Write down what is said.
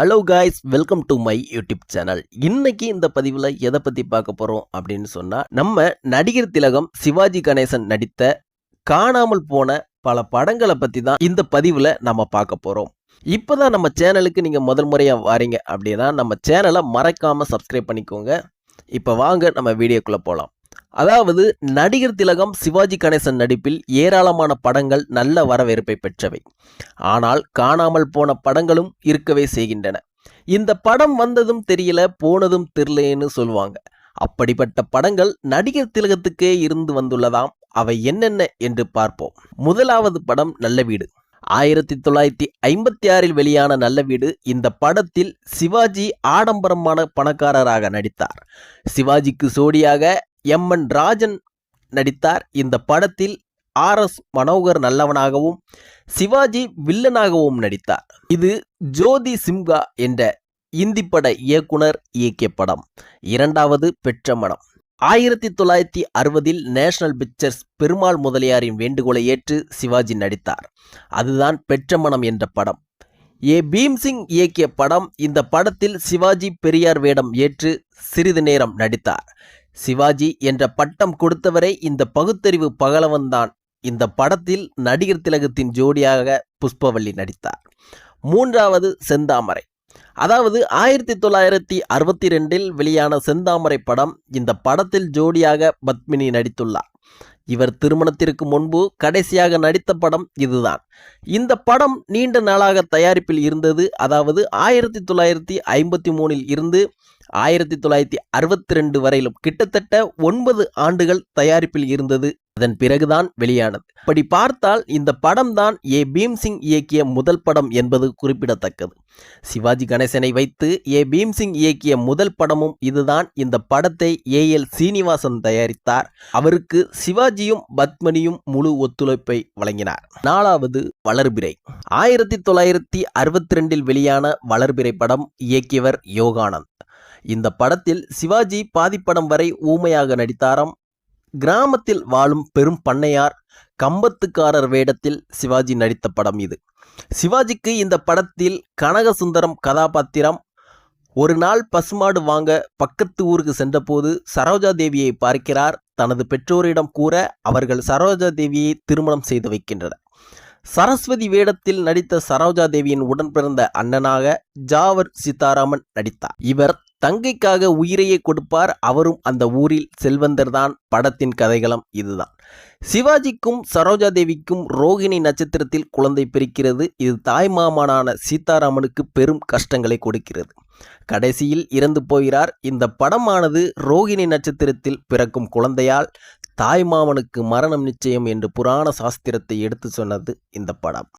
Hello guys welcome to my YouTube channel இன்னைக்கு இந்த பதிவில் எதை பற்றி பார்க்க போகிறோம் அப்படின்னு சொன்னால் நம்ம நடிகர் திலகம் சிவாஜி கணேசன் நடித்த காணாமல் போன பல படங்களை பற்றி தான் இந்த பதிவில் நம்ம பார்க்க போகிறோம் இப்போ தான் நம்ம சேனலுக்கு நீங்கள் முதல் முறையாக வாரீங்க அப்படின்னா நம்ம சேனலை மறக்காமல் சப்ஸ்கிரைப் பண்ணிக்கோங்க. இப்போ வாங்க நம்ம வீடியோக்குள்ளே போகலாம் அதாவது நடிகர் திலகம் சிவாஜி கணேசன் நடிப்பில் ஏராளமான படங்கள் நல்ல வரவேற்பை பெற்றவை. ஆனால் காணாமல் போன படங்களும் இருக்கவே செய்கின்றன. இந்த படம் வந்ததும் தெரியல போனதும் தெரியலேன்னு சொல்லுவாங்க. அப்படிப்பட்ட படங்கள் நடிகர் திலகத்துக்கே இருந்து வந்துள்ளதாம். அவை என்னென்ன என்று பார்ப்போம். முதலாவது படம் நல்ல வீடு. ஆயிரத்தி தொள்ளாயிரத்தி ஐம்பத்தி ஆறில் வெளியான நல்ல வீடு இந்த படத்தில் சிவாஜி ஆடம்பரமான பணக்காரராக நடித்தார். சிவாஜிக்கு சோடியாக எம் என் ராஜன் நடித்தார். இந்த படத்தில் ஆர் எஸ் மனோகர் நல்லவனாகவும் சிவாஜி வில்லனாகவும் நடித்தார். இது ஜோதி சிம்கா என்ற இந்தி பட இயக்குனர் இயக்கிய படம். இரண்டாவது பெற்ற மனம். ஆயிரத்தி தொள்ளாயிரத்தி அறுபதில் நேஷனல் பிக்சர்ஸ் பெருமாள் முதலியாரின் வேண்டுகோளை ஏற்று சிவாஜி நடித்தார். அதுதான் பெற்ற மனம் என்ற படம். ஏ. பீம்சிங் இயக்கிய படம். இந்த படத்தில் சிவாஜி பெரியார் வேடம் ஏற்று சிறிது நேரம் நடித்தார். சிவாஜி என்ற பட்டம் கொடுத்தவரை இந்த பகுத்தறிவு பகலவன்தான். இந்த படத்தில் நடிகர் திலகத்தின் ஜோடியாக புஷ்பவள்ளி நடித்தார். மூன்றாவது செந்தாமரை. அதாவது ஆயிரத்தி தொள்ளாயிரத்தி அறுபத்தி ரெண்டில் வெளியான செந்தாமரை படம் இந்த படத்தில் ஜோடியாக பத்மினி நடித்துள்ளார். இவர் திருமணத்திற்கு முன்பு கடைசியாக நடித்த படம் இதுதான். இந்த படம் நீண்ட நாளாக தயாரிப்பில் இருந்தது. அதாவது ஆயிரத்தி தொள்ளாயிரத்தி ஐம்பத்தி மூணில் இருந்து ஆயிரத்தி தொள்ளாயிரத்தி அறுபத்தி ரெண்டு வரையிலும் கிட்டத்தட்ட ஒன்பது ஆண்டுகள் தயாரிப்பில் இருந்தது. அதன் பிறகுதான் வெளியானது. அப்படி பார்த்தால் இந்த படம் தான் ஏ. பீம்சிங் இயக்கிய முதல் படம் என்பது குறிப்பிடத்தக்கது. சிவாஜி கணேசனை வைத்து ஏ. பீம்சிங் இயக்கிய முதல் படமும் இதுதான். இந்த படத்தை ஏ. எல். சீனிவாசன் தயாரித்தார். அவருக்கு சிவாஜியும் பத்மனியும் முழு ஒத்துழைப்பை வழங்கினார். நாலாவது வளர்பிறை. ஆயிரத்தி தொள்ளாயிரத்தி அறுபத்தி ரெண்டில் வெளியான வளர்பிறை படம் இயக்கியவர் யோகானந்த். இந்த படத்தில் சிவாஜி பாதிப்படம் வரை ஊமையாக நடித்தாராம். கிராமத்தில் வாழும் பெரும் பண்ணையார் கம்பத்துக்காரர் வேடத்தில் சிவாஜி நடித்த படம் இது. சிவாஜிக்கு இந்த படத்தில் கனகசுந்தரம் கதாபாத்திரம். ஒரு நாள் பசுமாடு வாங்க பக்கத்து ஊருக்கு சென்றபோது சரோஜா தேவியை பார்க்கிறார். தனது பெற்றோரிடம் கூற அவர்கள் சரோஜா தேவியை திருமணம் செய்து வைக்கின்றனர். சரஸ்வதி வேடத்தில் நடித்த சரோஜா தேவியின் உடன் பிறந்த அண்ணனாக ஜாவர் சீதாராமன் நடித்தார். இவர் தங்கைக்காக உயிரையே கொடுப்பார். அவரும் அந்த ஊரில் செல்வந்தர்தான். படத்தின் கதைகளம் இதுதான். சிவாஜிக்கும் சரோஜா தேவிக்கும் ரோகிணி நட்சத்திரத்தில் குழந்தை பிரிக்கிறது இது தாய் மாமனான சீதாராமனுக்கு பெரும் கஷ்டங்களை கொடுக்கிறது. கடைசியில் இறந்து போகிறார். இந்த படமானது ரோகிணி நட்சத்திரத்தில் பிறக்கும் குழந்தையால் தாய் மாமனுக்கு மரணம் நிச்சயம் என்று புராண சாஸ்திரத்தை எடுத்து சொன்னது இந்த படம்.